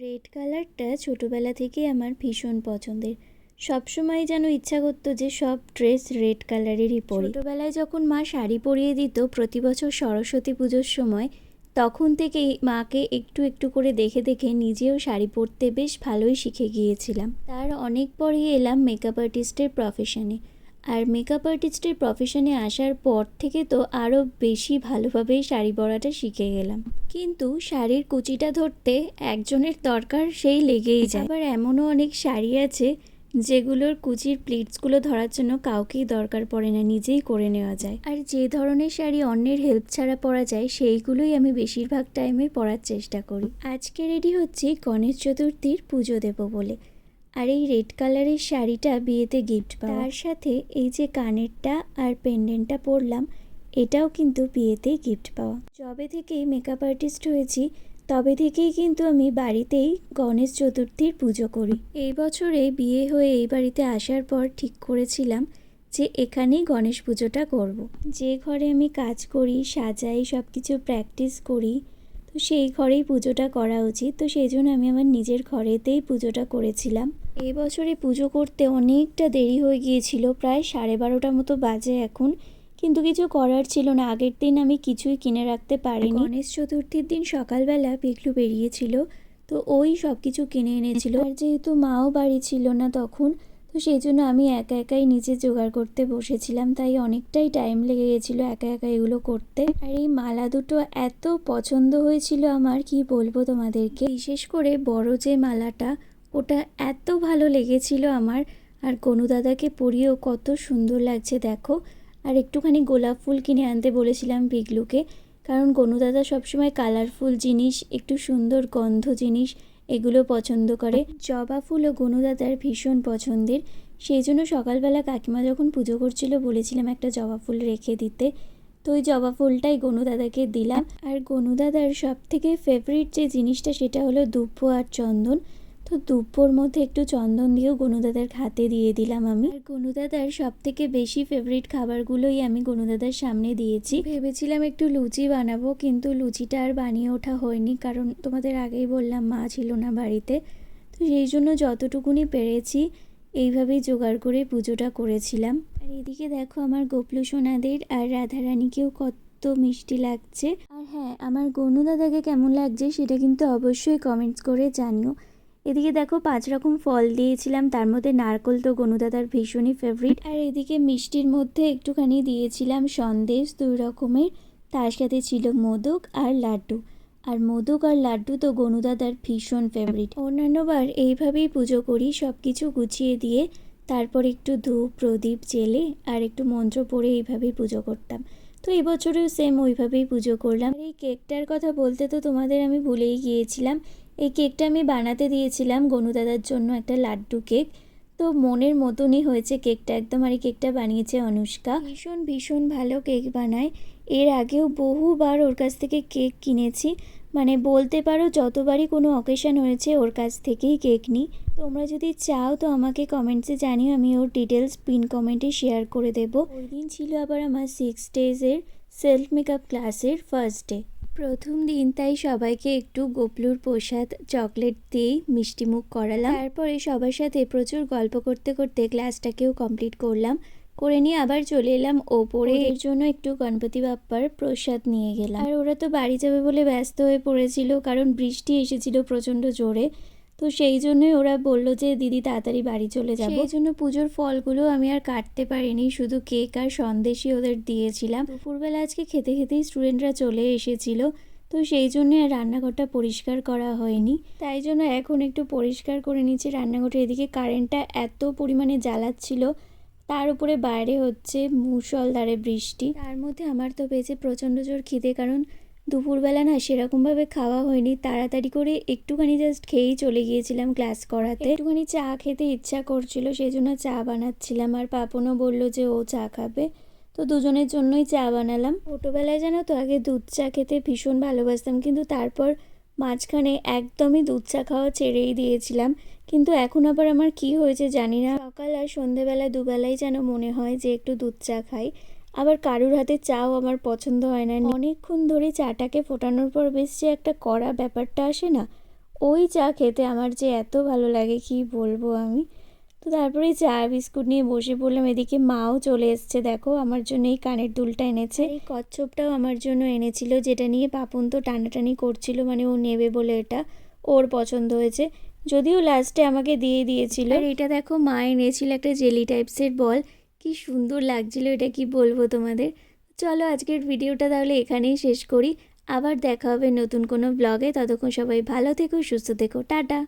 Red কালারটা ছোটোবেলা থেকেই আমার ভীষণ পছন্দের। সবসময় যেন ইচ্ছা করতো যে সব ড্রেস রেড কালারেরই পরি। ছোটোবেলায় যখন মা শাড়ি পরিয়ে দিত প্রতি বছর সরস্বতী পুজোর সময়, তখন থেকেই মাকে একটু একটু করে দেখে দেখে নিজেও শাড়ি পরতে বেশ ভালোই শিখে গিয়েছিলাম। তার অনেক পরেই এলাম মেকআপ আর্টিস্টের প্রফেশনে আর মেকআপ আর্টিস্টের প্রফেশনে আসার পর থেকে তো আরও বেশি ভালোভাবেই শাড়ি পরাটা শিখে গেলাম। কিন্তু শাড়ির কুচিটা ধরতে একজনের দরকার সেই লেগেই যায়। আবার এমনও অনেক শাড়ি আছে যেগুলোর কুচির প্লিটসগুলো ধরার জন্য কাউকেই দরকার পড়ে না, নিজেই করে নেওয়া যায়। আর যে ধরনের শাড়ি অন্যের হেল্প ছাড়া পরা যায়, সেইগুলোই আমি বেশিরভাগ টাইমে পরার চেষ্টা করি। আজকে রেডি হচ্ছি গণেশ চতুর্থীর পুজো দেব বলে। আর এই রেড কালারের শাড়িটা বিয়েতে গিফট পাওয়া তার সাথে এই যে কানেরটা আর পেন্ডেন্টটা পরলাম, এটাও কিন্তু বিয়েতেই গিফট পাওয়া। যবে থেকেই মেকআপ আর্টিস্ট হয়েছি, তবে থেকেই কিন্তু আমি বাড়িতেই গণেশ চতুর্থীর পুজো করি। এই বছরে বিয়ে হয়ে এই বাড়িতে আসার পর ঠিক করেছিলাম যে এখানেই গণেশ পুজোটা করব। যে ঘরে আমি কাজ করি, সাজাই সব কিছু প্র্যাকটিস করি তো সেই ঘরেই পুজোটা করা উচিত। তো সেই জন্য আমি আমার নিজের ঘরেতেই পুজোটা করেছিলাম। এই বছরে পুজো করতে অনেকটা দেরি হয়ে গিয়েছিল, প্রায় সাড়ে বারোটা মতো বাজে এখন। কিন্তু কিছু করার ছিল না, আগের দিন আমি কিছুই কিনে রাখতে পারিনি। গণেশ চতুর্থীর দিন সকালবেলা পিকলু বেরিয়েছিল, তো ওই সব কিছু কিনে এনেছিল। আর যেহেতু মাও বাড়ি ছিল না তখন তো সেই জন্য আমি একা একাই নিজে জোগাড় করতে বসেছিলাম, তাই অনেকটাই টাইম লেগে গেছিল একা একা এগুলো করতে। আর এই মালা দুটো এত পছন্দ হয়েছিল আমার, কি বলব তোমাদেরকে? বিশেষ করে বড় যে মালাটা, ওটা এত ভালো লেগেছিল আমার। আর কনু দাদাকে পরিয়েও কত সুন্দর লাগছে, দেখো। আর একটুখানি গোলাপ ফুল কিনে আনতে বলেছিলাম পিগলুকে, কারণ গনুদাদা সবসময় কালারফুল জিনিস, একটু সুন্দর গন্ধ জিনিস এগুলো পছন্দ করে। জবা ফুল ও গনুদাদার ভীষণ পছন্দের। সেই জন্য সকালবেলা কাকিমা যখন পুজো করছিল, বলেছিলাম একটা জবা ফুল রেখে দিতে। তো ওই জবা ফুলটাই গনুদাদাকে দিলাম। আর গনুদাদার সব থেকে ফেভারিট যে জিনিসটা, সেটা হলো দুব্বো আর চন্দন। তো দুব্বর মধ্যে একটু চন্দন দিয়েও গনুদাদার হাতে দিয়ে দিলাম আমি। আর গনুদাদার সব থেকে বেশি ফেভারিট খাবারগুলোই আমি গনুদাদার সামনে দিয়েছি। ভেবেছিলাম একটু লুচি বানাবো, কিন্তু লুচিটা আর বানিয়ে ওঠা হয়নি, কারণ তোমাদের আগেই বললাম মা ছিল না বাড়িতে। তো সেই জন্য যতটুকুনি পেরেছি, এইভাবেই জোগাড় করে পুজোটা করেছিলাম। আর এদিকে দেখো আমার গোপলু সোনাদের আর রাধারানীকেও কত মিষ্টি লাগছে। আর হ্যাঁ আমার গনু দাদাকে কেমন লাগছে সেটা কিন্তু অবশ্যই কমেন্টস করে জানিও। এদিকে দেখো পাঁচ রকম ফল দিয়েছিলাম, তার মধ্যে নারকল তো গনুদাদার ভীষণই ফেভারিট আর এদিকে মিষ্টির মধ্যে একটুখানি দিয়েছিলাম সন্দেশ দুই রকমের, তার সাথে ছিল মোদক আর লাড্ডু, আর মোদক আর লাড্ডু তো গনুদাদার ভীষণ ফেভারিট অন্যান্যবার এইভাবেই পুজো করি সব কিছু গুছিয়ে দিয়ে, তারপর একটু ধূপ, প্রদীপ, জেলে, আর একটু মন্ত্র পড়ে এইভাবেই পুজো করতাম। তো এবছরেও সেম ওইভাবেই পুজো করলাম। এই কেকটার কথা বলতে তো তোমাদের আমি ভুলেই গিয়েছিলাম। এই কেকটা আমি বানাতে দিয়েছিলাম গনুদাদার জন্য একটা লাড্ডু কেক তো মনের মতনই হয়েছে কেকটা একদম। আর এই কেকটা বানিয়েছে অনুষ্কা। ভীষণ ভীষণ ভালো কেক বানায়। এর আগেও বহুবার ওর কাছ থেকে কেক কিনেছি। মানে বলতে পারো যতবারই কোনো অকেশন হয়েছে ওর কাছ থেকেই কেক নিই তোমরা যদি চাও তো আমাকে কমেন্টসে জানিও, আমি ওর ডিটেলস পিন কমেন্টে শেয়ার করে দেবো। ওই দিন ছিল আবার আমার সিক্স ডেজের সেলফ মেকআপ ক্লাসের ফার্স্ট ডে প্রথম দিন তাই সবাইকে একটু গোপলুর প্রসাদ চকলেট দিয়েই মিষ্টিমুখ করালাম। তারপরে সবার সাথে প্রচুর গল্প করতে করতে ক্লাসটাকেও কমপ্লিট করলাম। করে নিয়ে আবার চলে এলাম ওপরে। এর জন্য একটু গণপতি বাপ্পার প্রসাদ নিয়ে গেলাম। আর ওরা তো বাড়ি যাবে বলে ব্যস্ত হয়ে পড়েছিল কারণ বৃষ্টি এসেছিল প্রচণ্ড জোরে। তো সেই জন্যই ওরা বলল যে দিদি তাড়াতাড়ি বাড়ি চলে যাব। সেই জন্য পুজোর ফলগুলো আমি আর কাটতে পারিনি শুধু কেক আর সন্দেশই ওদের দিয়েছিলাম। দুপুরবেলা আজকে খেতে খেতেই স্টুডেন্টরা চলে এসেছিল তো সেই জন্য আর রান্নাঘরটা পরিষ্কার করা হয়নি। তাই জন্য এখন একটু পরিষ্কার করে নিচ্ছি রান্নাঘরটা। এদিকে কারেন্টটা এত পরিমাণে জ্বালাচ্ছিল তার উপরে বাইরে হচ্ছে মুসলধারে বৃষ্টি। তার মধ্যে আমার তো পেয়েছে প্রচণ্ড জোর খিদে, কারণ দুপুরবেলা না সেরকমভাবে খাওয়া হয়নি। তাড়াতাড়ি করে একটুখানি জাস্ট খেয়েই চলে গিয়েছিলাম ক্লাস করাতে। একটুখানি চা খেতে ইচ্ছা করছিল সেই জন্য চা বানাচ্ছিলাম। আর পাপনও বলল যে ও চা খাবে। তো দুজনের জন্যই চা বানালাম। ছোটোবেলায় জানো তো, আগে দুধ চা খেতে ভীষণ ভালোবাসতাম, কিন্তু তারপর মাঝখানে একদমই দুধ চা খাওয়া ছেড়েই দিয়েছিলাম। কিন্তু এখন আবার আমার কি হয়েছে জানি না। সকাল আর সন্ধেবেলা দুবেলাই যেন মনে হয় যে একটু দুধ চা খাই। আবার কারুর হাতে চাও আমার পছন্দ হয় না। অনেকক্ষণ ধরে চাটাকে ফোটানোর পর বেশ যে একটা কড়া ব্যাপারটা আসে না, ওই চা খেতে আমার যে এত ভালো লাগে, কি বলব আমি? তো তারপরে চা বিস্কুট নিয়ে বসে পড়লাম। এদিকে মাও চলে এসছে দেখো আমার জন্য এই কানের দুলটা এনেছে। এই কচ্ছপটাও আমার জন্য এনেছিল যেটা নিয়ে পাপন তো টানাটানি করছিল মানে ও নেবে বলে এটা ওর পছন্দ হয়েছে। যদিও লাস্টে আমাকে দিয়ে দিয়েছিল। আর এটা দেখো মা এনেছিল একটা জেলি টাইপসের বল। কি সুন্দর লাগছিল এটা কি বলব তোমাদের? চলো আজকের ভিডিওটা তাহলে এখানেই শেষ করি। আবার দেখা হবে নতুন কোনো ব্লগে ততক্ষণ সবাই ভালো থেকো সুস্থ থেকো। টাটা!